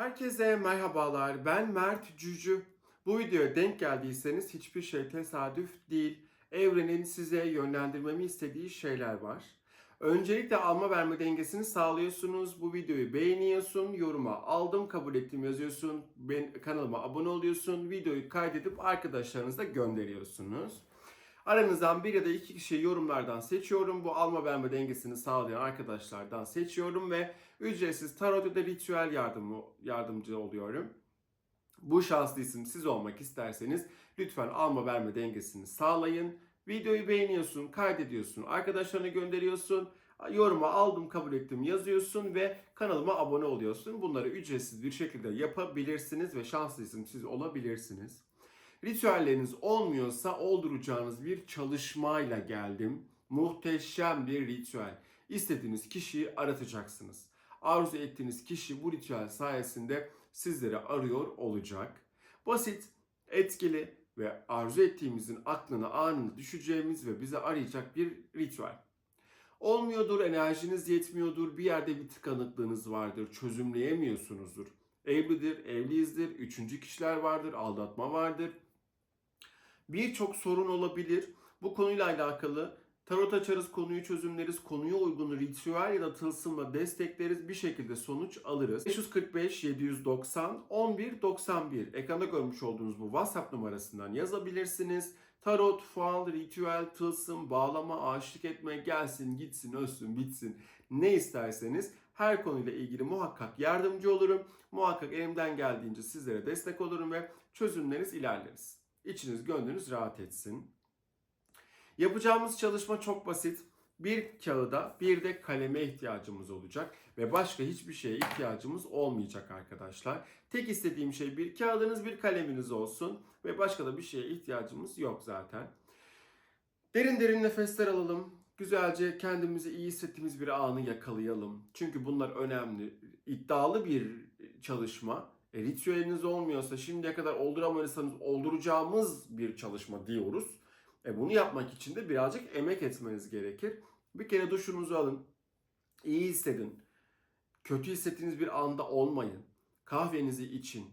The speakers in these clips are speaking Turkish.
Herkese merhabalar. Ben Mert Cücü. Bu videoya denk geldiyseniz hiçbir şey tesadüf değil. Evrenin size yönlendirmemi istediği şeyler var. Öncelikle alma verme dengesini sağlıyorsunuz. Bu videoyu beğeniyorsun, yoruma aldım, kabul ettim yazıyorsun. Ben, kanalıma abone oluyorsun. Videoyu kaydedip arkadaşlarınıza gönderiyorsunuz. Aranızdan bir ya da iki kişiyi yorumlardan seçiyorum. Bu alma verme dengesini sağlayan arkadaşlardan seçiyorum ve ücretsiz tarot ya da ritüel yardımı, yardımcı oluyorum. Bu şanslı isim siz olmak isterseniz lütfen alma verme dengesini sağlayın. Videoyu beğeniyorsun, kaydediyorsun, arkadaşlarına gönderiyorsun, yoruma aldım kabul ettim yazıyorsun ve kanalıma abone oluyorsun. Bunları ücretsiz bir şekilde yapabilirsiniz ve şanslı isim siz olabilirsiniz. Ritüelleriniz olmuyorsa olduracağınız bir çalışmayla geldim. Muhteşem bir ritüel. İstediğiniz kişiyi aratacaksınız. Arzu ettiğiniz kişi bu ritüel sayesinde sizleri arıyor olacak. Basit, etkili ve arzu ettiğimizin aklına anında düşeceğimiz ve bizi arayacak bir ritüel. Olmuyordur, enerjiniz yetmiyordur, bir yerde bir tıkanıklığınız vardır, çözümleyemiyorsunuzdur. Evlidir, evliyizdir, üçüncü kişiler vardır, aldatma vardır. Birçok sorun olabilir. Bu konuyla alakalı tarot açarız, konuyu çözümleriz, konuya uygun ritüel ya da tılsımla destekleriz, bir şekilde sonuç alırız. 545 790 11 91 ekranda görmüş olduğunuz bu WhatsApp numarasından yazabilirsiniz. Tarot, fal, ritüel, tılsım, bağlama, aşık etme, gelsin, gitsin, ölsün, bitsin ne isterseniz her konuyla ilgili muhakkak yardımcı olurum. Muhakkak elimden geldiğince sizlere destek olurum ve çözümleriniz ilerleriz. İçiniz gönlünüz rahat etsin. Yapacağımız çalışma çok basit. Bir kağıda bir de kaleme ihtiyacımız olacak ve başka hiçbir şeye ihtiyacımız olmayacak arkadaşlar. Tek istediğim şey bir kağıdınız bir kaleminiz olsun ve başka da bir şeye ihtiyacımız yok zaten. Derin derin nefesler alalım. Güzelce kendimizi iyi hissettiğimiz bir anı yakalayalım. Çünkü bunlar önemli. İddialı bir çalışma. E, ritüeliniz olmuyorsa şimdiye kadar olduramıyorsanız olduracağımız bir çalışma diyoruz. E, bunu yapmak için de birazcık emek etmeniz gerekir. Bir kere duşunuzu alın. iyi hissedin. Kötü hissettiğiniz bir anda olmayın. Kahvenizi için.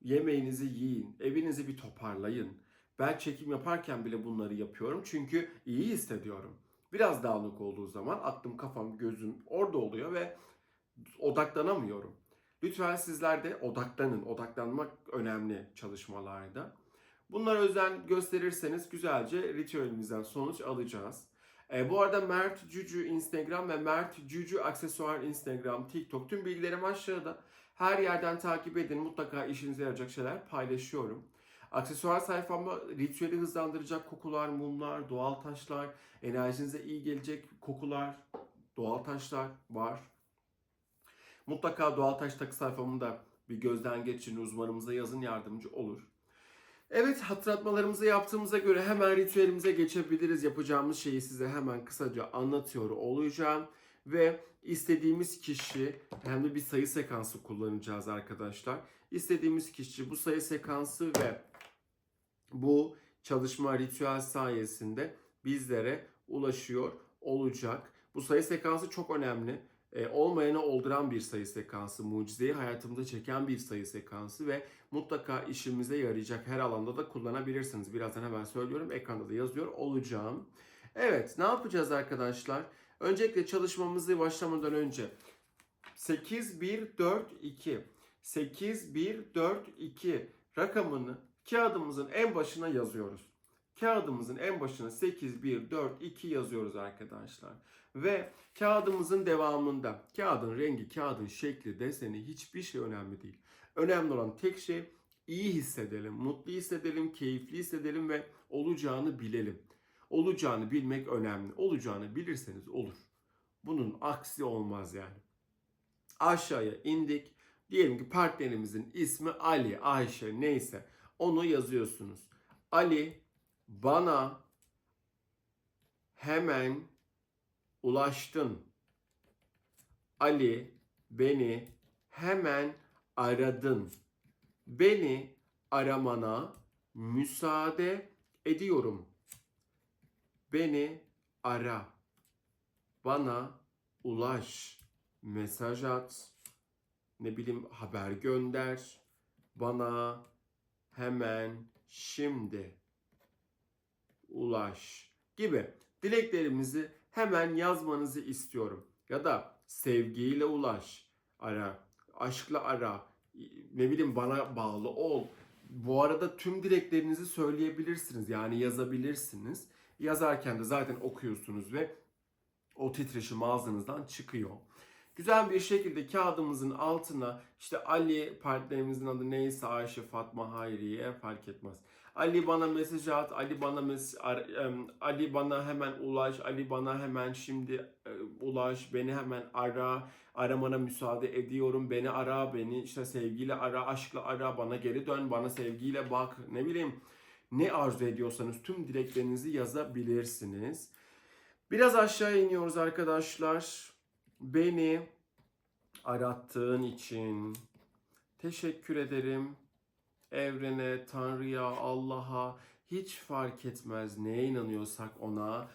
Yemeğinizi yiyin. Evinizi bir toparlayın. Ben çekim yaparken bile bunları yapıyorum. Çünkü iyi hissediyorum. Biraz dağınık olduğu zaman aklım, kafam, gözüm orada oluyor ve odaklanamıyorum. Lütfen sizler de odaklanın. Odaklanmak önemli çalışmalarda. Bunlara özen gösterirseniz güzelce ritüelimizden sonuç alacağız. E, bu arada Mert Cücü Instagram ve Mert Cücü Aksesuar Instagram, TikTok tüm bilgilerim aşağıda. Her yerden takip edin. Mutlaka işinize yarayacak şeyler paylaşıyorum. Aksesuar sayfamda ritüeli hızlandıracak kokular, mumlar, doğal taşlar, enerjinize iyi gelecek kokular, doğal taşlar var. Mutlaka doğal taş takı sayfamı da bir gözden geçirin. Uzmanımıza yazın yardımcı olur. Evet hatırlatmalarımızı yaptığımıza göre hemen ritüelimize geçebiliriz. Yapacağımız şeyi size hemen kısaca anlatıyor olacağım. Ve istediğimiz kişi hem de bir sayı sekansı kullanacağız arkadaşlar. İstediğimiz kişi bu sayı sekansı ve bu çalışma ritüel sayesinde bizlere ulaşıyor olacak. Bu sayı sekansı çok önemli. E, olmayanı olduran bir sayı sekansı, mucizeyi hayatımda çeken bir sayı sekansı ve mutlaka işimize yarayacak her alanda da kullanabilirsiniz. Birazdan hemen söylüyorum, ekranda da yazıyor olacağım. Evet, ne yapacağız arkadaşlar? Öncelikle çalışmamızı başlamadan önce 8 1 4 2 8 1 4 2 rakamını kağıdımızın en başına yazıyoruz. Kağıdımızın en başına 8, 1, 4, 2 yazıyoruz arkadaşlar. Ve kağıdımızın devamında kağıdın rengi, kağıdın şekli, deseni hiçbir şey önemli değil. Önemli olan tek şey iyi hissedelim, mutlu hissedelim, keyifli hissedelim ve olacağını bilelim. Olacağını bilmek önemli. Olacağını bilirseniz olur. Bunun aksi olmaz yani. Aşağıya indik. Diyelim ki partnerimizin ismi Ali, Ayşe neyse onu yazıyorsunuz. Ali bana hemen ulaştın. Ali beni hemen aradın. Beni aramana müsaade ediyorum. Beni ara. Bana ulaş. Mesaj at. ne bileyim haber gönder bana hemen şimdi ulaş gibi dileklerimizi hemen yazmanızı istiyorum. Ya da sevgiyle ulaş, ara, aşkla ara, ne bileyim bana bağlı ol. Bu arada tüm dileklerinizi söyleyebilirsiniz. Yani yazabilirsiniz. Yazarken de zaten okuyorsunuz ve o titreşim ağzınızdan çıkıyor. Güzel bir şekilde kağıdımızın altına işte Ali partnerimizin adı neyse Ayşe, Fatma, Hayriye fark etmez. Ali bana mesaj at, Ali bana mes Ali bana hemen ulaş, Ali bana hemen şimdi e, ulaş, beni hemen ara, aramana müsaade ediyorum, beni ara, beni işte sevgiyle ara, aşkla ara, bana geri dön, bana sevgiyle bak, ne bileyim ne arzu ediyorsanız tüm dileklerinizi yazabilirsiniz. Biraz aşağı iniyoruz arkadaşlar. Beni arattığın için teşekkür ederim. Evrene, Tanrı'ya, Allah'a hiç fark etmez neye inanıyorsak ona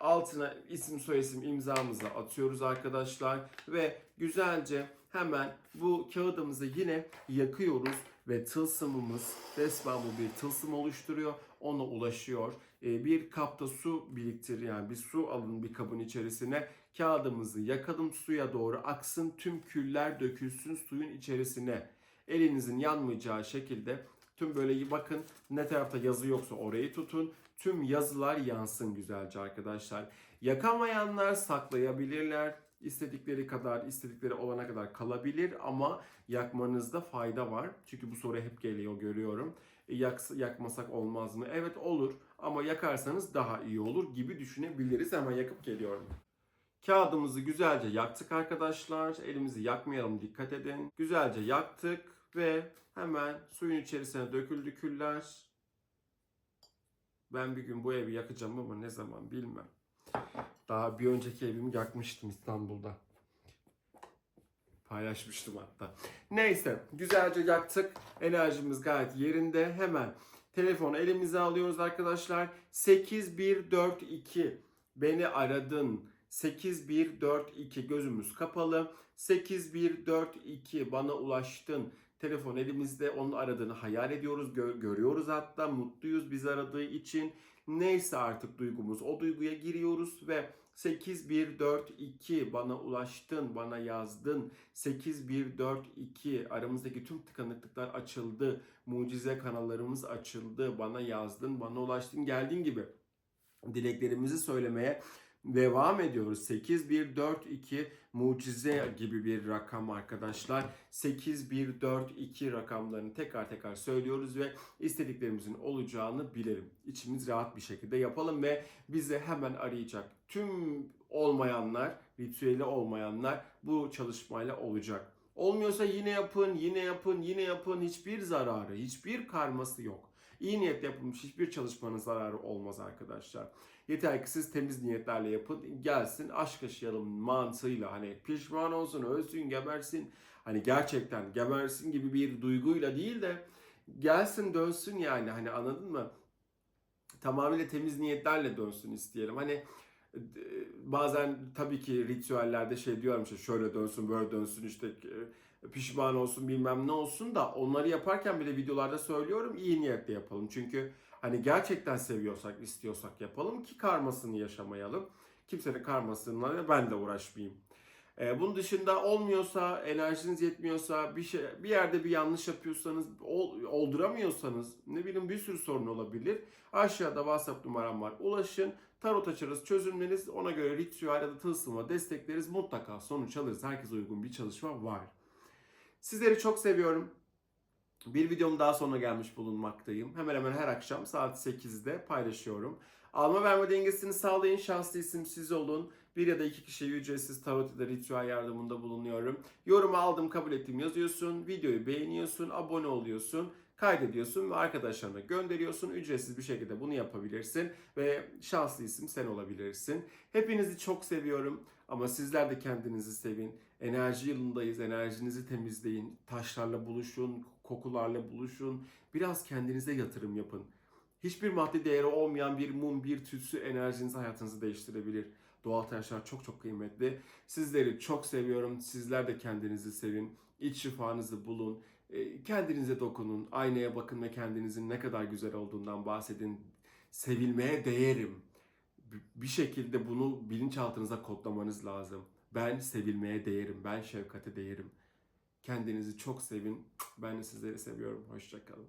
altına isim soyisim imzamızı atıyoruz arkadaşlar ve güzelce hemen bu kağıdımızı yine yakıyoruz ve tılsımımız resmen bu bir tılsım oluşturuyor. Ona ulaşıyor. Ee, bir kapta su biriktir yani bir su alın bir kabın içerisine. Kağıdımızı yakalım suya doğru aksın tüm küller dökülsün suyun içerisine. Elinizin yanmayacağı şekilde tüm böyle bakın ne tarafta yazı yoksa orayı tutun. Tüm yazılar yansın güzelce arkadaşlar. Yakamayanlar saklayabilirler. İstedikleri kadar, istedikleri olana kadar kalabilir ama yakmanızda fayda var. Çünkü bu soru hep geliyor görüyorum. E, yaks- yakmasak olmaz mı? Evet olur ama yakarsanız daha iyi olur gibi düşünebiliriz. Hemen yakıp geliyorum. Kağıdımızı güzelce yaktık arkadaşlar. Elimizi yakmayalım dikkat edin. Güzelce yaktık ve hemen suyun içerisine döküldü küller. Ben bir gün bu evi yakacağım ama ne zaman bilmem. Daha bir önceki evimi yakmıştım İstanbul'da. Paylaşmıştım hatta. Neyse güzelce yaktık. Enerjimiz gayet yerinde. Hemen telefonu elimize alıyoruz arkadaşlar. 8142 beni aradın. 8142 gözümüz kapalı. 8142 bana ulaştın. Telefon elimizde onun aradığını hayal ediyoruz, gö- görüyoruz hatta mutluyuz biz aradığı için. Neyse artık duygumuz o duyguya giriyoruz ve 8142 bana ulaştın, bana yazdın. 8142 aramızdaki tüm tıkanıklıklar açıldı. Mucize kanallarımız açıldı. Bana yazdın, bana ulaştın, geldiğin gibi dileklerimizi söylemeye devam ediyoruz. 8142 mucize gibi bir rakam arkadaşlar. 8142 rakamlarını tekrar tekrar söylüyoruz ve istediklerimizin olacağını bilelim. İçimiz rahat bir şekilde yapalım ve bizi hemen arayacak. Tüm olmayanlar, ritüeli olmayanlar bu çalışmayla olacak. Olmuyorsa yine yapın, yine yapın, yine yapın. Hiçbir zararı, hiçbir karması yok. İyi niyetle yapılmış hiçbir çalışmanın zararı olmaz arkadaşlar. Yeter ki siz temiz niyetlerle yapın. Gelsin aşk yaşayalım mantığıyla hani pişman olsun, ölsün, gebersin. Hani gerçekten gebersin gibi bir duyguyla değil de gelsin dönsün yani hani anladın mı? Tamamıyla temiz niyetlerle dönsün isteyelim. Hani e, bazen tabii ki ritüellerde şey diyorum işte şöyle dönsün böyle dönsün işte pişman olsun bilmem ne olsun da onları yaparken bile videolarda söylüyorum iyi niyetle yapalım. Çünkü hani gerçekten seviyorsak istiyorsak yapalım ki karmasını yaşamayalım. Kimsenin karmasıyla ben de uğraşmayayım. Ee, bunun dışında olmuyorsa, enerjiniz yetmiyorsa, bir şey bir yerde bir yanlış yapıyorsanız, ol- olduramıyorsanız, ne bileyim bir sürü sorun olabilir. Aşağıda WhatsApp numaram var. Ulaşın, tarot açarız, çözümleriz. Ona göre ritüel ya da tılsıma destekleriz. Mutlaka sonuç alırız. Herkese uygun bir çalışma var. Sizleri çok seviyorum. Bir videom daha sonuna gelmiş bulunmaktayım. Hemen hemen her akşam saat 8'de paylaşıyorum. Alma verme dengesini sağlayın. Şanslı isim siz olun. Bir ya da iki kişiye ücretsiz tarot ya da ritüel yardımında bulunuyorum. Yorumu aldım kabul ettim yazıyorsun. Videoyu beğeniyorsun. Abone oluyorsun. Kaydediyorsun ve arkadaşlarına gönderiyorsun. Ücretsiz bir şekilde bunu yapabilirsin. Ve şanslı isim sen olabilirsin. Hepinizi çok seviyorum. Ama sizler de kendinizi sevin. Enerji yılındayız. Enerjinizi temizleyin. Taşlarla buluşun. Kokularla buluşun. Biraz kendinize yatırım yapın. Hiçbir maddi değeri olmayan bir mum, bir tütsü enerjinizi hayatınızı değiştirebilir. Doğal taşlar çok çok kıymetli. Sizleri çok seviyorum. Sizler de kendinizi sevin. İç şifanızı bulun. E, Kendinize dokunun. Aynaya bakın ve kendinizin ne kadar güzel olduğundan bahsedin. Sevilmeye değerim. Bir şekilde bunu bilinçaltınıza kodlamanız lazım. Ben sevilmeye değerim. Ben şefkate değerim. Kendinizi çok sevin. Ben de sizleri seviyorum. Hoşçakalın.